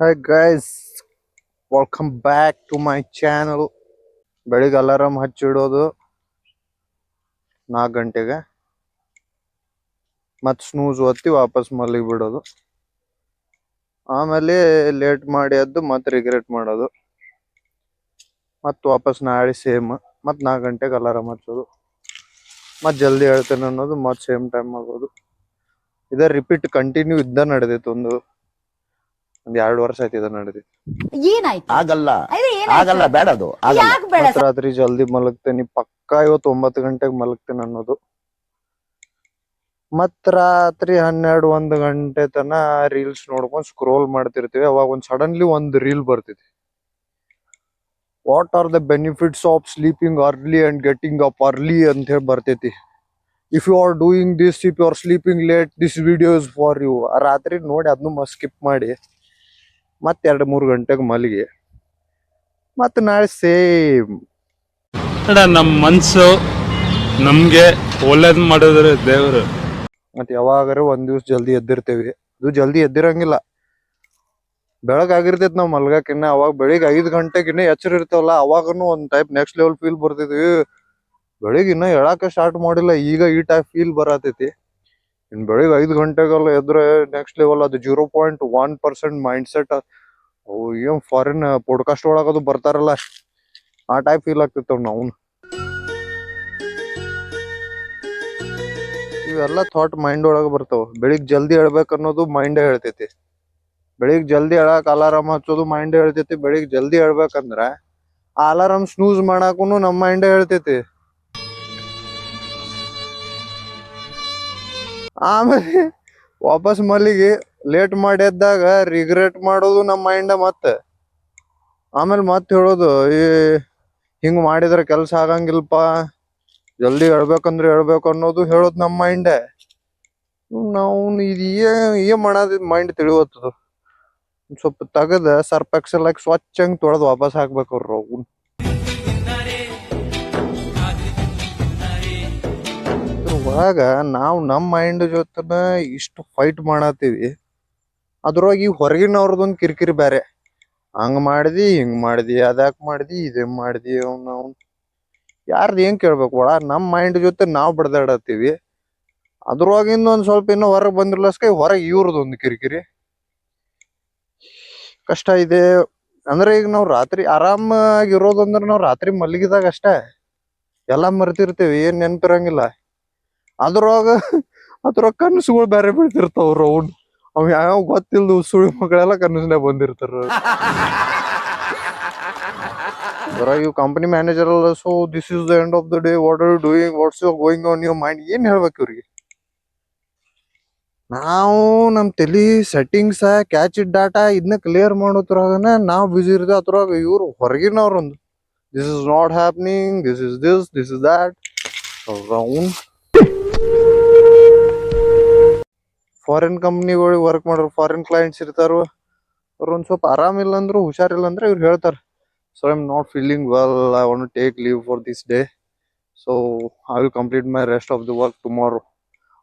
Hi guys welcome back to my channel ಬೆಳಿಗ್ಗೆ alarm ಹಚ್ಚಿಡೋದು ನಾಲ್ಕು ಗಂಟೆಗೆ. ಮತ್ತು ಸ್ನೂಸ್ ಒತ್ತಿ ವಾಪಸ್ ಮಲಗಿ ಬಿಡೋದು. ಆಮೇಲೆ ಲೇಟ್ ಮಾಡಿ ಎದ್ದು ಮತ್ತೆ ರಿಗ್ರೆಟ್ ಮಾಡೋದು. ಮತ್ತು ವಾಪಸ್ ನಾಳೆ ಸೇಮ್ ಮತ್ತು ನಾಲ್ಕು ಗಂಟೆಗೆ ಅಲಾರಾಮ್ ಹಚ್ಚೋದು. ಮತ್ತು ಜಲ್ದಿ ಹೇಳ್ತೇನೆ ಅನ್ನೋದು ಮತ್ತು ಸೇಮ್ ಟೈಮ್ ಆಗೋದು. ಇದೇ ರಿಪೀಟ್ ಕಂಟಿನ್ಯೂ ಇದ್ದ ನಡೆದೈತೆ ಒಂದು ಒಂದ್ ಎರಡು ವರ್ಷ ಆಯ್ತು ಇದು ನಡೆದಿತ್ತು ಏನಾಯ್ತು? ಆಗಲ್ಲ. ಅದೇ ಆಗಲ್ಲ ಬೇಡ ಅದು. ಆಗಲ್ಲ. ಯಾಕೆ ಬೇಡ ಮತ್ತ್ ರಾತ್ರಿ ಜಲ್ದಿ ಮಲಗ್ತೇನಿ ಪಕ್ಕಾ ಇವತ್ತು ಒಂಬತ್ತು ಗಂಟೆಗೆ ಮಲಗ್ತೇನೆ ಅನ್ನೋದು. ಮತ್ ರಾತ್ರಿ ಹನ್ನೆರಡು ಒಂದ್ ಗಂಟೆ ತನ ರೀಲ್ಸ್ ನೋಡ್ಕೊಂಡ್ ಸ್ಕ್ರೋಲ್ ಮಾಡ್ತಿರ್ತೀವಿ ಅವಾಗ ಒಂದ್ ಸಡನ್ಲಿ ಒಂದ್ ರೀಲ್ ಬರ್ತೈತಿ what are the benefits of sleeping early and getting up early ಅಂತ ಹೇಳಿ ಬರ್ತೈತಿ. If you are doing this if you are sleeping late this video is for you ರಾತ್ರಿ ನೋಡಿ ಅದನ್ನು ಸ್ಕಿಪ್ ಮಾಡಿ. ಮತ್ತೆ ಎರಡು ಮೂರು ಗಂಟೆಗೆ ಮಲಗಿ ಮತ್ತೆ ನಾಳೆ ಸೇಮ್ ಅಡ ನಮ್ಮ ಮನಸ್ಸು ನಮಗೆ ಒಳ್ಳೇದು ಮಾಡಿದ್ರೆ ದೇವರು. ಮತ್ತೆ ಯಾವಾಗಾರ ಒಂದ್ ದಿವ್ಸ ಜಲ್ದಿ ಎದ್ದಿರ್ತೇವಿ. ಅದು ಜಲ್ದಿ ಎದ್ದಿರಂಗಿಲ್ಲ. ಬೆಳಗಾಗಿರ್ತೈತಿ ನಾವು ಮಲ್ಗಾಕಿನ್ನ ಅವಾಗ ಬೆಳಿಗ್ಗೆ ಐದ್ ಗಂಟೆಗಿನ್ನ ಎಚ್ಚರ ಇರ್ತಾವಲ್ಲ ಅವಾಗನು ಒಂದ್ ಟೈಪ್ ನೆಕ್ಸ್ಟ್ ಲೆವೆಲ್ ಫೀಲ್ ಬರ್ತೈತಿ ಬೆಳಿಗ್ಗೆ ಇನ್ನ ಹೇಳಾಕ ಸ್ಟಾರ್ಟ್ ಮಾಡಿಲ್ಲ ಈಗ ಈ ಟೈಪ್ ಫೀಲ್ ಬರತೈತಿ. ಇನ್ ಬೆಳಿಗ್ಗೆ ಐದ್ ಗಂಟೆಗೆಲ್ಲ ಎದ್ರೆ ನೆಕ್ಸ್ಟ್ ಲೆವೆಲ್ ಅದು zero point one percent mind set ಅವು ಏನು ಫಾರಿನ್ ಪಾಡ್ಕಾಸ್ಟ್ ಒಳಗದು ಬರ್ತಾರಲ್ಲ. ಆ ಟೈಪ್ ಫೀಲ್ ಆಗ್ತಿತ್ತವ್ ನಾವು ಇವೆಲ್ಲ ಥಾಟ್ ಮೈಂಡ್ ಒಳಗ ಬರ್ತಾವ. ಬೆಳಿಗ್ ಜಲ್ದಿ ಹೇಳ್ಬೇಕು ಅನ್ನೋದು ಮೈಂಡ್ ಹೇಳ್ತೈತಿ. ಬೆಳಿಗ್ಗೆ ಜಲ್ದಿ ಹೇಳಕ್ ಅಲಾರಾಮ್ ಹಚ್ಚೋದು ಮೈಂಡ್ ಹೇಳ್ತೈತಿ. ಬೆಳಿಗ್ಗೆ ಜಲ್ದಿ ಹೇಳ್ಬೇಕಂದ್ರ ಆ ಅಲಾರಾಮ್ ಸ್ನೂಸ್ ಮಾಡಾಕೂ ನಮ್ಮ ಮೈಂಡ್ ಹೇಳ್ತೈತಿ. ಆಮೇಲೆ ವಾಪಸ್ ಮಲ್ಲಿಗೆ ಲೇಟ್ ಮಾಡಿದ್ದಾಗ ರಿಗ್ರೆಟ್ ಮಾಡೋದು ನಮ್ಮ ಮೈಂಡ್ ಮತ್ತೆ. ಆಮೇಲೆ ಮತ್ತೆ ಹೇಳೋದು, ಈ ಹಿಂಗ್ ಮಾಡಿದ್ರೆ ಕೆಲಸ ಆಗಂಗಿಲ್ಲಪ್ಪ ಜಲ್ದಿ ಹೇಳ್ಬೇಕಂದ್ರೆ ಹೇಳ್ಬೇಕು ಅನ್ನೋದು ಹೇಳೋದು ನಮ್ಮ ಮೈಂಡ್ ನಾವು ಇದು ಏನ್ ಮಾಡೋದ್ ಮೈಂಡ್ ತಿಳಿವತ್ತದು. ಸ್ವಲ್ಪ ತೆಗೆದ ಸರ್ಪ್ ಎಕ್ಸೆಲ್ ಹಾಕಿ ಸ್ವಚ್ಛಂಗ್ ತೊಳೆದು ವಾಪಸ್ ಹಾಕ್ಬೇಕು ಅವ್ರು. ಒಳಗ ನಾವು ನಮ್ಮ ಮೈಂಡ್ ಜೊತೆನ ಇಷ್ಟು ಫೈಟ್ ಮಾಡತ್ತೀವಿ ಅದ್ರೊಳಗೆ ಈ ಹೊರಗಿನವ್ರದೊಂದು ಕಿರಿಕಿರಿ ಬೇರೆ ಹಂಗ್ ಮಾಡ್ದಿ, ಹಿಂಗ್ ಮಾಡಿದಿ, ಅದ್ಯಾಕ್ ಮಾಡಿದಿ ಇದೇ ಮಾಡಿದಿ ಅವ್ನ ಅವ್ನ. ಯಾರ್ದು ಏನ್ ಕೇಳ್ಬೇಕು ಒಳ ನಮ್ಮ ಮೈಂಡ್ ಜೊತೆ ನಾವು ಬಡ್ದಾಡತ್ತೀವಿ ಅದ್ರೊಳಗಿಂದ ಒಂದ್ ಸ್ವಲ್ಪ ಇನ್ನೂ ಹೊರಗೆ ಬಂದಿರ್ಲಸ್ಕ ಹೊರಗೆ ಒಂದು ಕಿರಿಕಿರಿ. ಕಷ್ಟ ಇದೆ. ಅಂದ್ರೆ ಈಗ ನಾವು ರಾತ್ರಿ ಆರಾಮಾಗಿ ಇರೋದಂದ್ರೆ ನಾವು ರಾತ್ರಿ ಮಲಗಿದಾಗ ಅಷ್ಟೇ. ಎಲ್ಲಾ ಮರ್ತಿರ್ತೀವಿ, ಏನ್ ನೆನ್ಪಿರಂಗಿಲ್ಲ. ಅದ್ರೊಳಗ ಅದ್ರೊಳಗ ಕನಸುಗಳು ಬೇರೆ ಬೀಳ್ತಿರ್ತಾವ ರೌಂಡ್ ಅವ್ ಯಾವ ಗೊತ್ತಿಲ್ದು ಸುಳಿ ಮಕ್ಕಳೆಲ್ಲ ಕನಸನ್ಯಾಗ ಬಂದಿರ್ತಾರ ಅದ್ರಾಗ ಇವ್ ಕಂಪನಿ ಮ್ಯಾನೇಜರ್ ಅಲ್ಲ so this is the end of the day what are doing what's going on your mind, ಏನ್ ಹೇಳ್ಬೇಕು ಇವ್ರಿಗೆ? ನಾವು ನಮ್ ತಲಿ ಸೆಟ್ಟಿಂಗ್ಸ್ ಕ್ಯಾಚ್ ಇಟ್ ಡಾಟಾ ಇದನ್ನ ಕ್ಲಿಯರ್ ಮಾಡೋದ್ರಾಗನ ನಾವು ಬ್ಯುಸಿ ಇರ್ತೇವೆ ಅದ್ರಾಗ ಇವ್ರು ಹೊರಗಿನವ್ರೊಂದು this is not happening this is this this is that round foreign ಕಂಪ್ನಿಗಳಿಗೆ work ಮಾಡೋರು ಫಾರಿನ್ ಕ್ಲೈಂಟ್ಸ್ ಇರ್ತಾರೋ ಅವ್ರು ಒಂದ್ ಸ್ವಲ್ಪ ಆರಾಮಿಲ್ಲ ಅಂದ್ರು ಹುಷಾರಿಲ್ಲ ಅಂದ್ರೆ ಇವ್ರು ಹೇಳ್ತಾರೆ so I am not feeling well I want take leave for this day so I will complete my rest of the work tomorrow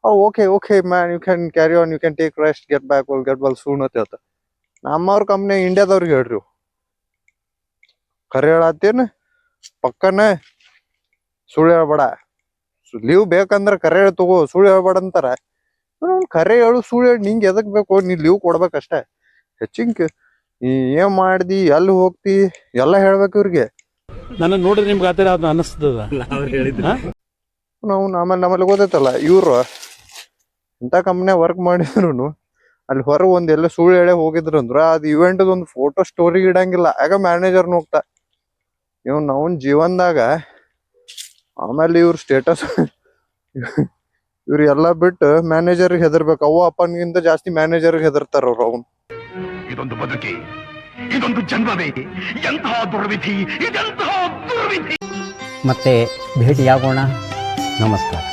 oh okay okay man you can carry on you can take rest get back well get well soon ಅಂತ ಹೇಳ್ತಾರೆ ನಮ್ಮವ್ರ company ಇಂಡಿಯಾದವ್ರಿಗೆ ಹೇಳ್ರಿ ಇವು. ಖರೆ ಹೇಳತ್ತೇನು ಪಕ್ಕನ ಸುಳ್ಳು ಹೇಳ್ಬೇಡ leave ಬೇಕಂದ್ರ ಕರೆ ಹೇಳಿ ತಗೋ ಸುಳ್ಳು ಹೇಳ್ಬೇಡ ಅಂತಾರ. ಕರೆ ಹೇಳು ಸುಳ್ಳು ಹೇಳಿ ನಿಂಗೆ ಎದಕ್ ಬೇಕು? ನೀ ಲೀವ್ ಕೊಡ್ಬೇಕಷ್ಟೇ. ಹೆಚ್ಚಿಂಗ್ ನೀ ಏನ್ ಮಾಡ್ದಿ ಎಲ್ಲಿ ಹೋಗ್ತಿ ಎಲ್ಲ ಹೇಳ್ಬೇಕು ಇವ್ರಿಗೆ. ನನ್ನ ನೋಡಿದ್ರೆ ನಿಮ್ಗೆ ಆತರ ಅದು ಅನಿಸ್ತದ? ನಾವು ಆಮೇಲೆ ನಮ್ಮಲ್ಲಿ ಗೊತ್ತೈತಲ್ಲ ಇವ್ರು ಇಂಥ ಕಂಪ್ನಿಯಾಗ ವರ್ಕ್ ಮಾಡಿದ್ರು ಅಲ್ಲಿ ಹೊರ ಒಂದ್ ಎಲ್ಲ ಸುಳ್ಳು ಹೇಳಿ ಹೋಗಿದ್ರು ಅಂದ್ರ ಅದ್ ಇವೆಂಟ್ ಒಂದು ಫೋಟೋ ಸ್ಟೋರಿ ಇಡಂಗಿಲ್ಲ. ಆಗ ಮ್ಯಾನೇಜರ್ ಹೋಗ್ತಾ ಇವ್ ನಾವು ಜೀವನ್ದಾಗ ಆಮೇಲೆ ಇವ್ರ ಸ್ಟೇಟಸ್ ಇವ್ರು ಎಲ್ಲಾ ಬಿಟ್ಟು ಮ್ಯಾನೇಜರ್ ಹೆದರ್ಬೇಕು. ಅವ್ವ ಅಪ್ಪನಿಗಿಂತ ಜಾಸ್ತಿ ಮ್ಯಾನೇಜರ್ ಹೆದರ್ತಾರ ಅವ್ರು ಅವನು. ಇದೊಂದು ಬದುಕಿ ಇದೊಂದು ಜನ್ಮವೇ ಎಂತಹ ದುರ್ವಿಧಿ ಇದೆಂತಹ ದುರ್ವಿಧಿ. ಮತ್ತೆ ಭೇಟಿಯಾಗೋಣ. ನಮಸ್ಕಾರ.